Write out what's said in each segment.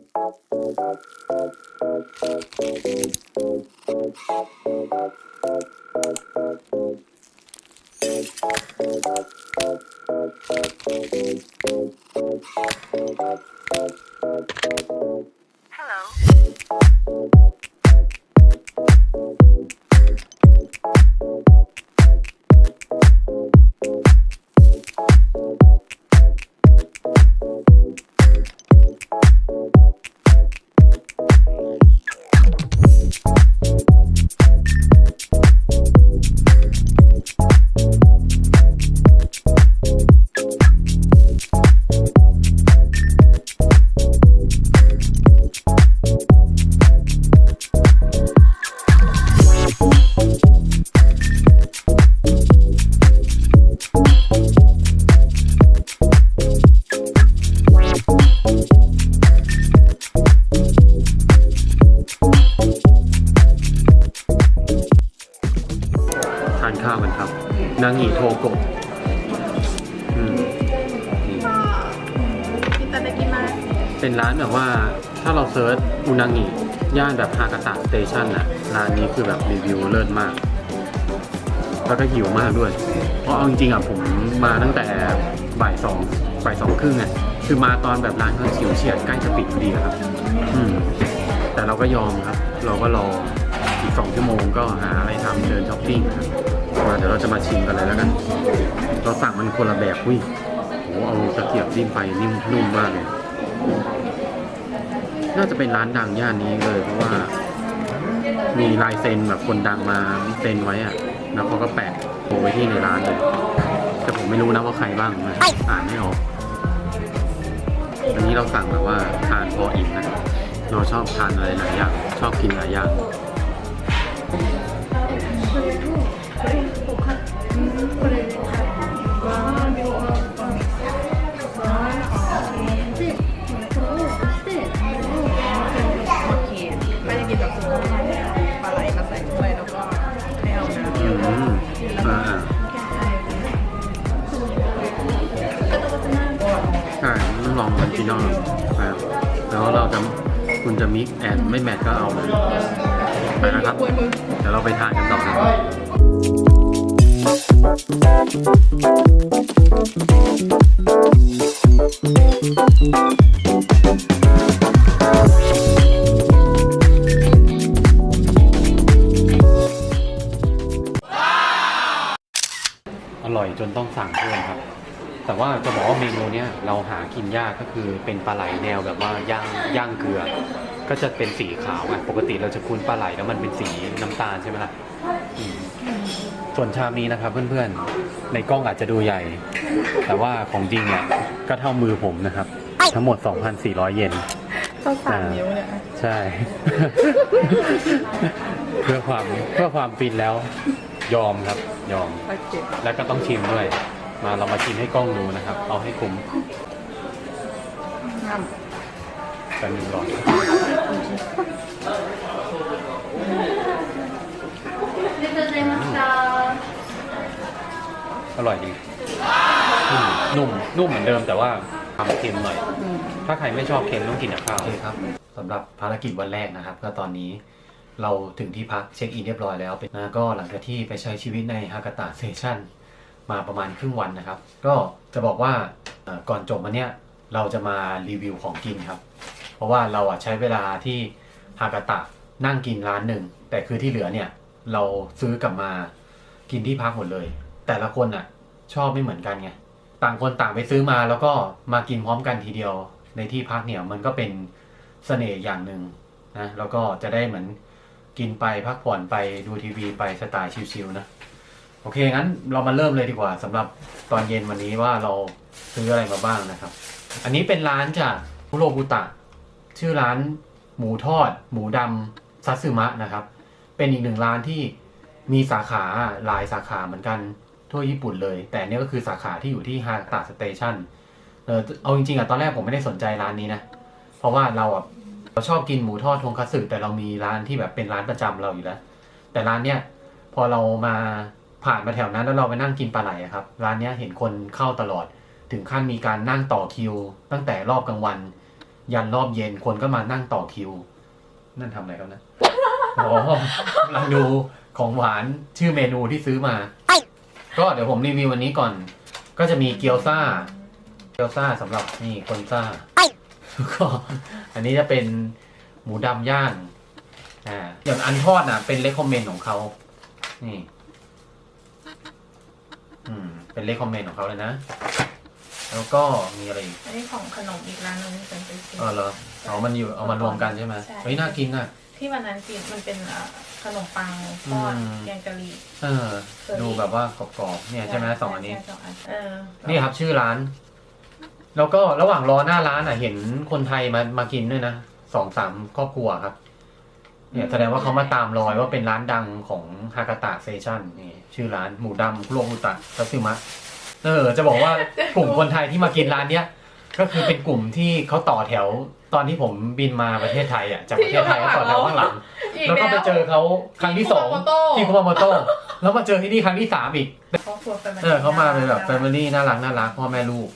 ท จริงๆอะผมมาตั้งแต่บ่ายสองบ่ายสองครึ่งอะคือมาตอนแบบร้านก็ฉิวเฉียดใกล้จะปิดพอดีอะครับอืมแต่เราก็ยอมครับ เราก็รออีกสองชั่วโมงก็หาอะไรทำเดินช้อปปิ้งครับมาเดี๋ยวเราจะมาชิมกันเลยแล้วกัน เราสั่งมันคนละแบบอุ้ยโหเอาตะเกียบดิ้มไปนิ่มนุ่มมากเลย น่าจะเป็นร้านดังย่านนี้เลยเพราะว่า มีลายเซ็นแบบคนดังมาเซ็นไว้อะแล้วเขาก็แปะ โปไว้ที่ในร้านเลยแต่ผมไม่รู้นะว่าใครบ้างนะอ่านไม่ออกอันนี้เราสั่งแบบว่าทานพออิ่มนะเราชอบทานอะไรหลายอย่างชอบกินหลายอย่าง ร่อยจนต้องสั่งเพิ่มครับ แต่ว่าจะบอกว่าเมนูเนี้ยเราหากินยากก็คือเป็นปลาไหลแนวแบบว่าย่างย่างเกลือ ก็จะเป็นสีขาวอะปกติเราจะคุ้นปลาไหลแล้วมันเป็นสีน้ำตาลใช่ไหมล่ะอืมส่วนชามนี้นะครับเพื่อนๆ ในกล้องอาจจะดูใหญ่ แต่ว่าของจริงเนี่ยก็เท่ามือผมนะครับ ทั้งหมด 2,400 เยนข้าวสามนิ้วเนี่ยใช่ เพื่อความเพื่อความฟินแล้ว ยอมครับยอม โอเคแล้วก็ต้องชิมด้วย มาเรามาชิมให้กล้องดูนะครับ เอาให้คุ้มงามกันหนึ่งก่อนอร่อยดีอืมนุ่มนุ่มเหมือนเดิมแต่ว่าความเค็มหน่อย อืม ถ้าใครไม่ชอบเค็มต้องกินกับข้าว โอเคครับสำหรับภารกิจวันแรกนะครับ ก็ตอนนี้ เราถึงที่พักเช็คอินเรียบร้อยแล้วนะก็หลังจากที่ไปใช้ชีวิตในฮากาตะเซชันมาประมาณครึ่งวันนะครับ ก็จะบอกว่าก่อนจบวันเนี้ยเราจะมารีวิวของกินครับ เพราะว่าเราอะใช้เวลาที่ฮากาตะนั่งกินร้านหนึ่ง แต่คือที่เหลือเนี่ยเราซื้อกลับมากินที่พักหมดเลย แต่ละคนอะชอบไม่เหมือนกันไงต่างคนต่างไปซื้อมาแล้วก็มากินพร้อมกันทีเดียวในที่พักเนี่ยมันก็เป็นเสน่ห์อย่างหนึ่งนะแล้วก็จะได้เหมือน กินไปพักผ่อนไปดูทีวีไปสไตล์ชิลๆนะ โอเค งั้นเรามาเริ่มเลยดีกว่าสำหรับตอนเย็นวันนี้ว่าเราซื้ออะไรมาบ้างนะครับ อันนี้เป็นร้านจากคุโรบุตะ ชื่อร้านหมูทอด หมูดำซัตสึมะนะครับ เป็นอีกหนึ่งร้านที่มีสาขาหลายสาขาเหมือนกันทั่วญี่ปุ่นเลย แต่เนี่ยก็คือสาขาที่อยู่ที่ฮาตะสเตชันเออเอาจริงๆอะตอนแรกผมไม่ได้สนใจร้านนี้นะ เพราะว่าเราอะ เราชอบกินหมูทอดทงคัตสึแต่เรามีร้านที่แบบเป็นร้านประจำเราอยู่แล้ว แต่ร้านเนี้ยพอเรามาผ่านมาแถวนั้นแล้วเราไปนั่งกินปลาไหลครับ ร้านเนี้ยเห็นคนเข้าตลอด ถึงขั้นมีการนั่งต่อคิว ตั้งแต่รอบกลางวัน ยันรอบเย็นคนก็มานั่งต่อคิว นั่นทำอะไรครับนะอ๋อกำลังดูของหวานชื่อเมนูที่ซื้อมา ก็เดี๋ยวผมรีวิววันนี้ก่อน ก็จะมีเกี๊ยวซ่า เกี๊ยวซ่าสำหรับนี่คนซ่า แล้วก็อันนี้จะเป็นหมูดำย่างอ่าอย่างอันทอดน่ะเป็นเลคคอมเมนต์ของเขานี่ อืม เป็นเลคคอมเมนต์ของเขาเลยนะ แล้วก็มีอะไรอีกอันนี้ของขนมอีกร้านหนึงที่ฉันไปกิน อ๋อเหรอเอามันอยู่เอามารวมกันใช่ไหมใช่ เฮ้ยน่ากินน่ะ ที่วันนั้นกินมันเป็นเอ่อขนมปังทอดอืม แกงกะหรี่ เออ ดูแบบว่ากรอบๆเนี่ยใช่ไหมสองอันนี้ ใช่สองอันเออนี่ครับชื่อร้าน แล้วก็ระหว่างรอหน้าร้านอะ เห็นคนไทยมามากินด้วยนะสองสามครอบครัวครับ เนี่ยแสดงว่าเขามาตามรอยว่าเป็นร้านดังของฮากาตะเซชั่นนี่ชื่อร้านหมูดำคุโรบุตะทัตสึมะเออ จะบอกว่ากลุ่มคนไทยที่มากินร้านเนี้ยก็คือเป็นกลุ่มที่เขาต่อแถวตอนที่ผมบินมาประเทศไทยอะจากประเทศไทยก็ต่อแถวข้างหลังอีกแล้วก็ไปเจอเขาครั้งที่สองที่ที่คุคุมามาโมโมโต้โต้แล้วมาเจอที่นี่ครั้งที่สามอีกครอบครัว family เออเขามาเป็นแบบแฟมิลี่น่ารักน่ารักพ่อแม่ลูก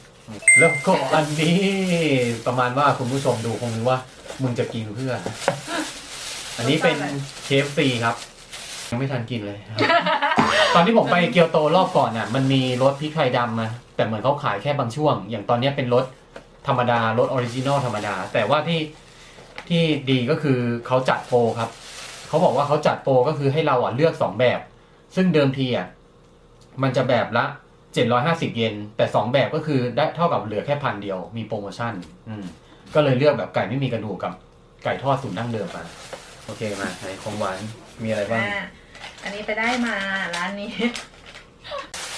แล้วก็อันนี้ประมาณว่าคุณผู้ชมดูคงนึกว่า มึงจะกินเพื่อ อันนี้เป็นเคฟซีครับ ยังไม่ทันกินเลยตอนที่ผมไปเกียวโตรอบก่อนเนี่ยมันมีรสพริกไทยดำนะแต่เหมือนเขาขายแค่บางช่วง อย่างตอนเนี้ยเป็นรสธรรมดารสออริจินอลธรรมดา แต่ว่าที่ที่ดีก็คือเขาจัดโปรครับ เขาบอกว่าเขาจัดโปรก็คือให้เราอะเลือกสองแบบ ซึ่งเดิมทีอะมันจะแบบละ 750 เยนแต่ 2 แบบก็คือได้เท่ากับเหลือแค่พันเดียวมีโปรโมชั่น อืมก็เลยเลือกแบบไก่ไม่มีกระดูกกับไก่ทอดสูตรดั้งเดิมมาโอเคมาในของหวานมีอะไรบ้าง อ่าอันนี้ไปได้มาร้านนี้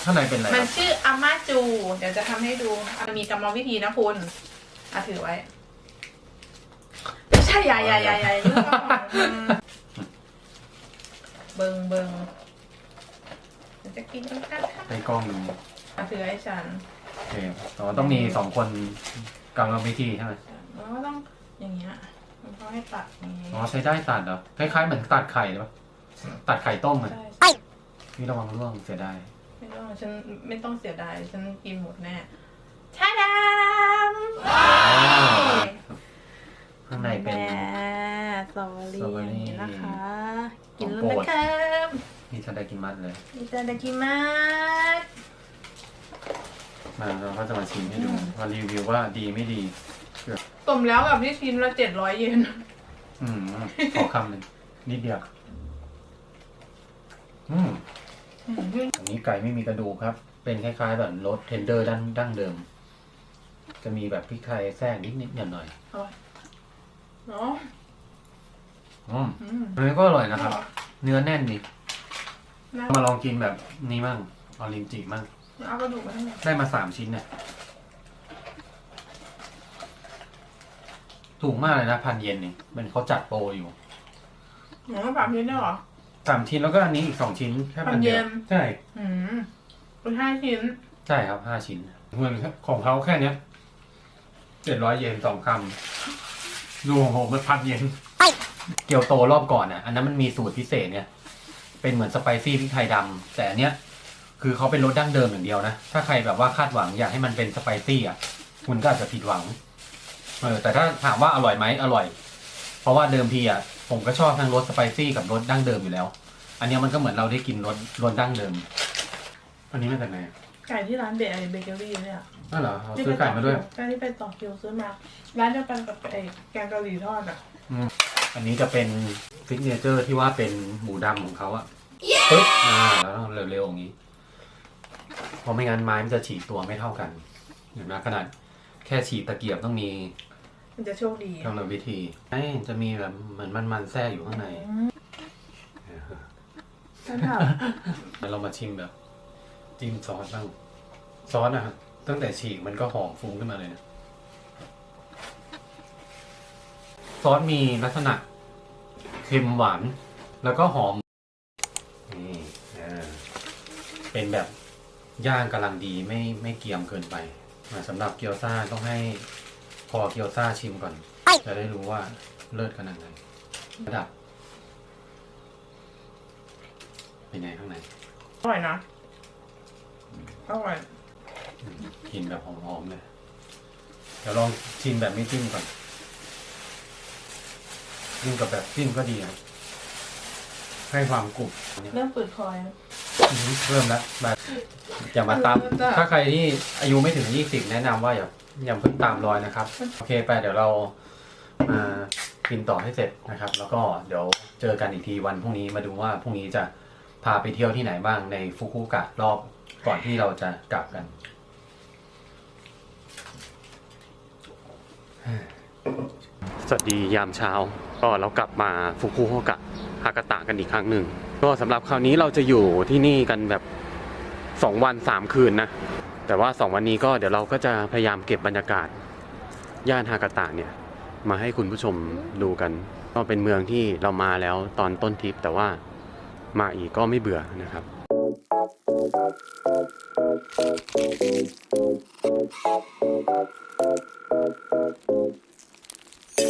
ข้างในเป็นอะไรมัคนรับชื่ออาม่าจู เดี๋ยวจะทำให้ดูมันมีกรรมวิธีนะคุณอะถือไว้ไม่ใช่ยายยายยายยายลูกก่อนอืมเบิงเบิงเดี๋ยว จะกินกันค่ะในกล้องมีอะถือให้ฉันโอเคอ๋อต้องมีสองคนกำลังวิธีใช่ไหมแล้วก็ต้องอย่างเงี้ยมันก็ให้ตัดอย่างงี้อ๋อใช้ได้ตัดเหรอคล้ายๆเหมือนตัดไข่เลยปะตัดไข่ต้มอะใช่นี่ระวังร่วงเสียดายไม่ต้องฉันไม่ต้องเสียดายฉันกินหมดแน่ชาดามข้างในเป็น แม่สตรอเบอรี่สตรอเบออรี่ย่างนี้นะคะขกิอนงแล้วโปรดนะครับ นี่ฉันได้กินมัดเลย いただきます มาเราก็จะมาชิมให้ดูมารีวิวว่าดีไม่ดี สมแล้วกับที่ชิ้นละเจ็ดร้อยเยน อืมขอคำหนึ่งนิดเดียว อืมอันนี้ไก่ไม่มีกระดูกครับ เป็นคล้ายๆแบบรสเทนเดอร์ดั้งดั้งเดิม จะมีแบบพริกไทยแทรกนิดนิดหน่อยหน่อย เนาะ ๆอืม อืม อันนี้ก็อร่อยนะครับ เนื้อแน่นดี นะ มาลองกินแบบนี้มั่งออรินจิมั่งเอากระดูกมาให้หน่อยได้มาสามชิ้นเนี่ยถูกมากเลยนะพันเยนเองมันเขาจัดโปรอยู่หนูต้องปรับชิ้นด้วยเหรอ สามชิ้นแล้วก็อันนี้อีกสองชิ้นแค่พันเดียวพันเยน ใช่อืมเป็นห้าชิ้นใช่ครับห้าชิ้นเงินของเขาแค่เนี้ยเจ็ดร้อยเยนสองคำดูโอ้โหมันพันเยนเกียวโตรอบก่อนอะ อันนั้นมันมีสูตรพิเศษเนี่ย เป็นเหมือนสไปซี่พริกไทยดำแต่อันเนี้ยคือเขาเป็นรสดั้งเดิมอย่างเดียวนะ ถ้าใครแบบว่าคาดหวังอยากให้มันเป็นสไปซี่อะ คุณก็อาจจะผิดหวัง เออ แต่ถ้าถามว่าอร่อยไหมอร่อย เพราะว่าเดิมทีอะผมก็ชอบทั้งรสสไปซี่กับรสดั้งเดิมอยู่แล้ว อันเนี้ยมันก็เหมือนเราได้กินรสรสดั้งเดิม อันนี้มาจากไหนไก่ที่ร้านเบเบเกอรี่เนี่ยนั่นเหรอเอาซื้อไก่มาด้วยไก่ที่ไปต่อคิวซื้อมา ร้านเดียวกันกับไอ้แกงกะหรี่ทอดอะ อันนี้จะเป็นฟิกเนเจอร์ที่ว่าเป็นหมูดำของเขาอะปึ๊บอ่าแล้วต้องเร็วๆอย่างนี้ เพราะไม่งั้นไม้มันจะฉีกตัวไม่เท่ากันเห็นไหมขนาดแค่ฉีกตะเกียบต้องมีมันจะโชคดีกำลังวิธีไอ้จะมีแบบเหมือนมันๆแทรกอยู่ข้างในอืมฉันแบบเดี๋ยวเรามาชิมแบบจิ้มซอสบ้างซอสอะครับตั้งแต่ฉีกมันก็หอมฟุ้งขึ้นมาเลยนะ ซอสมีลักษณะเค็มหวาน แล้วก็หอม นี่อ่าเป็นแบบย่างกำลังดีไม่ไม่เกรียมเกินไปอ่าสำหรับเกี๊ยวซ่าต้องให้พอเกี๊ยวซ่าชิมก่อน จะได้รู้ว่าเลิศขนาดไหนระดับ เป็นไงข้างในอร่อยนะอร่อยอืมกินแบบหอมๆเลย เดี๋ยวลองชิมแบบไม่จิ้มก่อน ยิ่งกับแบบจิ้มก็ดีนะให้ความกรุบเริ่มปืดคอยอืมเริ่มแล้วแบบอย่ามาตาม เริ่มแล้วถ้าใครที่อายุไม่ถึงยี่สิบแนะนำว่าอย่าอย่าเพิ่งตามรอยนะครับ โอเคไปเดี๋ยวเรามากินต่อให้เสร็จนะครับ แล้วก็เดี๋ยวเจอกันอีกทีวันพรุ่งนี้มาดูว่าพรุ่งนี้จะพาไปเที่ยวที่ไหนบ้างในฟุกุโอกะรอบก่อนที่เราจะกลับกัน สวัสดียามเช้า ก็เรากลับมาฟุกุโอกะฮากาตะกันอีกครั้งหนึ่ง ก็สำหรับคราวนี้เราจะอยู่ที่นี่กันแบบสองวันสามคืนนะ แต่ว่าสองวันนี้ก็เดี๋ยวเราก็จะพยายามเก็บบรรยากาศ ย่านฮากาตะเนี่ย มาให้คุณผู้ชมดูกัน ก็เป็นเมืองที่เรามาแล้วตอนต้นทริปแต่ว่ามาอีกก็ไม่เบื่อนะครับ เ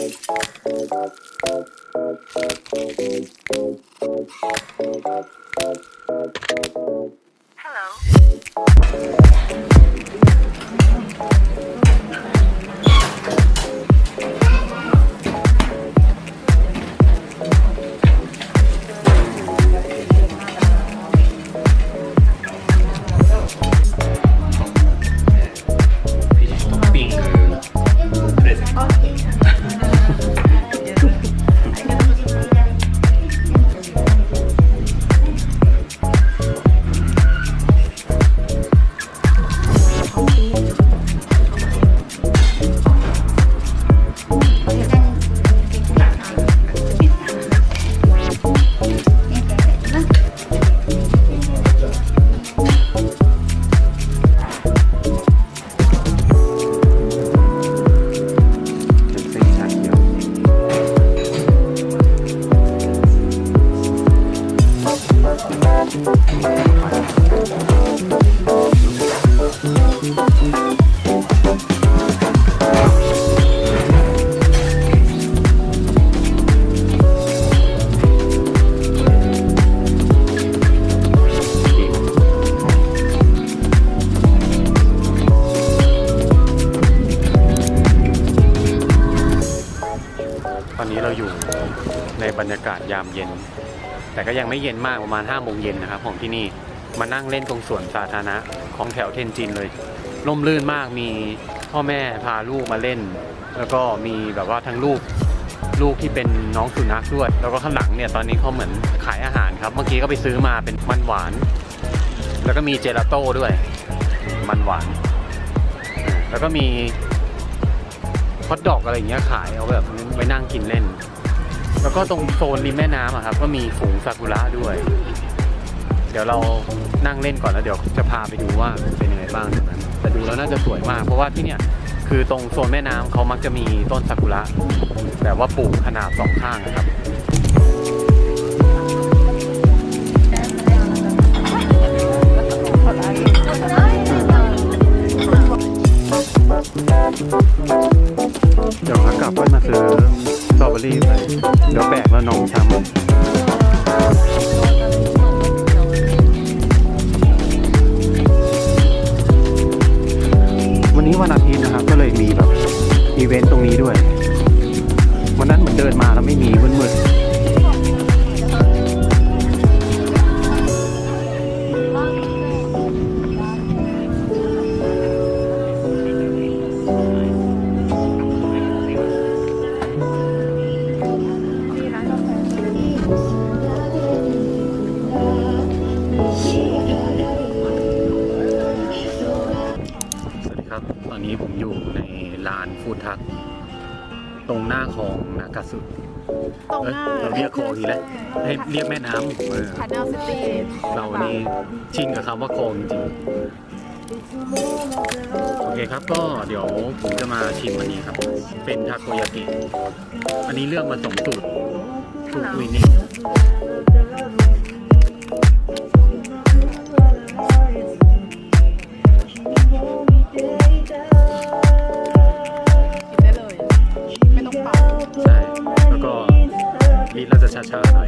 แต่ก็ยังไม่เย็นมากประมาณ5้าโมงเย็นนะครับของที่นี่มานั่งเล่นตรงสวนสาธารณะของแถวเทนจินเลยร่มรื่นมากมีพ่อแม่พาลูกมาเล่น แล้วก็มีแบบว่าทั้งลูกลูกที่เป็นน้องสุนัขด้วย แล้วก็ข้างหลังเนี่ยตอนนี้เขาเหมือนขายอาหารครับ เมื่อกี้ก็ไปซื้อมาเป็นมันหวาน แล้วก็มีเจลาโต้ด้วย มันหวาน แล้วก็มีฮอทดอกอะไรอย่างเงี้ยขายเอาแบบไว้นั่งกินเล่น แล้วก็ตรงโซนริมแม่น้ำอะครับ ก็มีฝูงซากุระด้วย เดี๋ยวเรานั่งเล่นก่อนแล้วเดี๋ยวจะพาไปดูว่าเป็นยังไงบ้างตรงนั้นแต่ดูแล้วน่าจะสวยมาก เพราะว่าที่เนี่ยคือตรงโซนแม่น้ำเขามักจะมีต้นซากุระแบบว่าปลูกขนาดสองข้างนะครับ เดี๋ยวขากลับก็มาซื้อ ตรอเบอรี่ไปเดี๋ยวแบกแล้วน้องช้ำ รงหน้าเอ้ยเราเรียกคลองอีกแล้วให้เรียกแม่น้ำเออคานาลซิตี้เรานี่ชินกับคำว่าคลองจริงๆโอเคครับก็เดี๋ยวผมจะมาชิมอันนี้ครับ เป็นทาโกยากิ อันนี้เลือกมาสองสูตรสูตรอุยนี่กิน ลิ้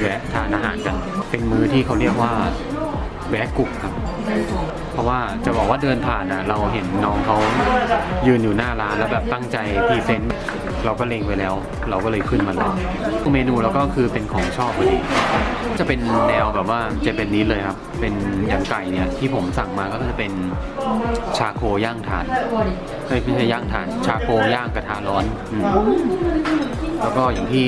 แวะทานอาหารกัน เป็นมื้อที่เขาเรียกว่าแวะกุบครับ เพราะว่าจะบอกว่าเดินผ่านนะเราเห็นน้องเขายืนอยู่หน้าร้านแล้วแบบตั้งใจพรีเซนต์เราก็เล็งไว้แล้ว เราก็เลยขึ้นมาลองเมนูแล้วก็คือเป็นของชอบพอดีจะเป็นแนวแบบว่าจะเป็นนี้เลยครับ เป็นอย่างไก่เนี่ยที่ผมสั่งมาก็จะเป็นชาโคย่างถ่านเฮ้ยไม่ใช่ย่างถ่าน ชาโคย่างกระทะร้อนอแล้วก็อย่างที่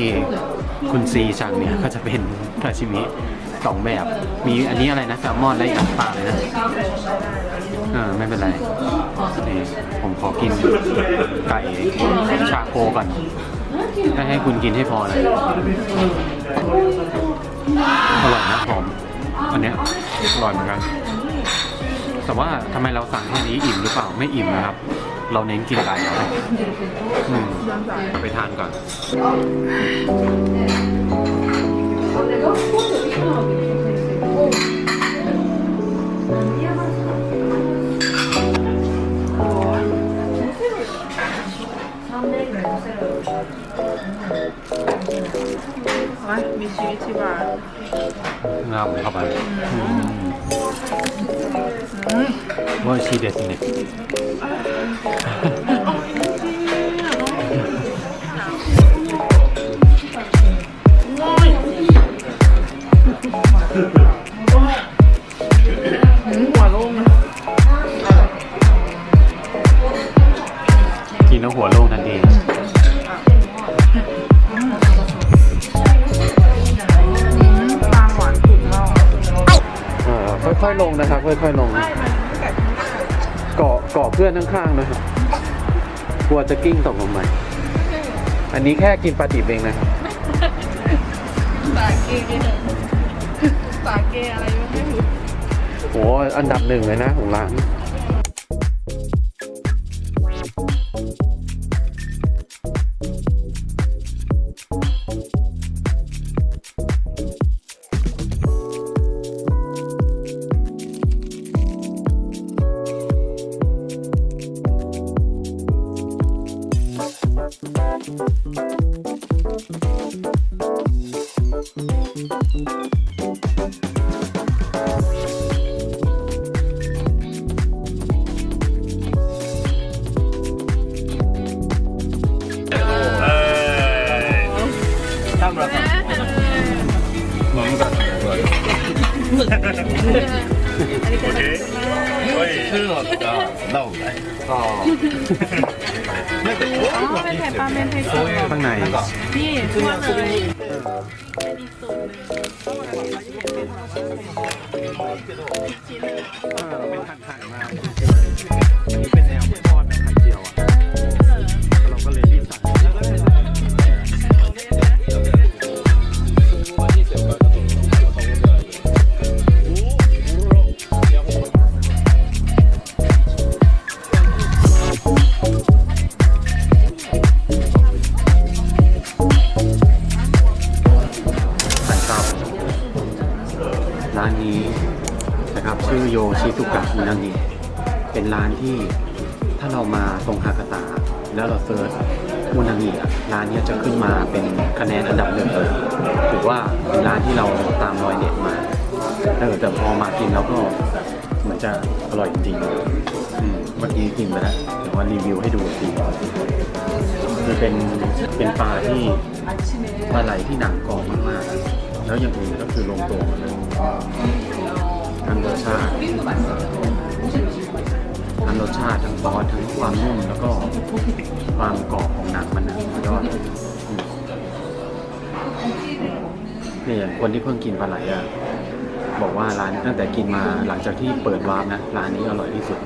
คุณซีสั่งเนี่ยก็จะเป็นทาชิมิสองแบบ มีอันนี้อะไรนะแซลมอนและอีกอันปลาเลยนะเออไม่เป็นไรนี่ผมขอกินไก่ชาโคก่อนให้ให้คุณกินให้พอเลยอร่อยนะหอมอันเนี้ยอร่อยเหมือนกัน แต่ว่าทำไมเราสั่งแค่นี้อิ่มหรือเปล่าไม่อิ่มนะครับ เราเน้นกินอะไรอืมไปทานก่อน มีชีวิตชีวา งามเข้าไปว่าชีเด็ดนี่ อันนี้แค่กินปลาดิบเองนะครับสาเกสาเกอะไรไม่รู้โห อันดับหนึ่งเลยนะของร้าน ชื่อのがラオね ก็ เป็นไข่ปลาเป็นไข่สด ข้างใน นี่ทั่วเลย เราเป็นทางถ่ายมาอันนี้เป็น นะครับ ชื่อโยชิตุกะอุนางิเป็นร้านที่ถ้าเรามาตรงฮากาตะแล้วเราเซิร์ชอุนางิร้านนี้จะขึ้นมาเป็นคะแนนอันดับหนึ่งเลยถือว่าเป็นร้านที่เราตามรอยเด็ดมาเออแต่พอมากินแล้วก็เหมือนจะอร่อยจริงเมื่อกี้กินไปแล้วเดี๋ยวว่ารีวิวให้ดูอีกทีคือเป็นเป็นปลาที่ปลาไหลที่หนังกรอบมากๆ แล้วอย่างอื่นก็คือลงตัวหมดเลย ทั้งรสชาติทั้งรสชาติทั้งซอสทั้งความนุ่มแล้วก็ความกรอบของหนังมันนะยอดเนี่ยคนที่เพิ่งกินปลาไหลอะบอกว่าร้านตั้งแต่กินมาหลังจากที่เปิดวาร์มนะร้านนี้อร่อยที่สุด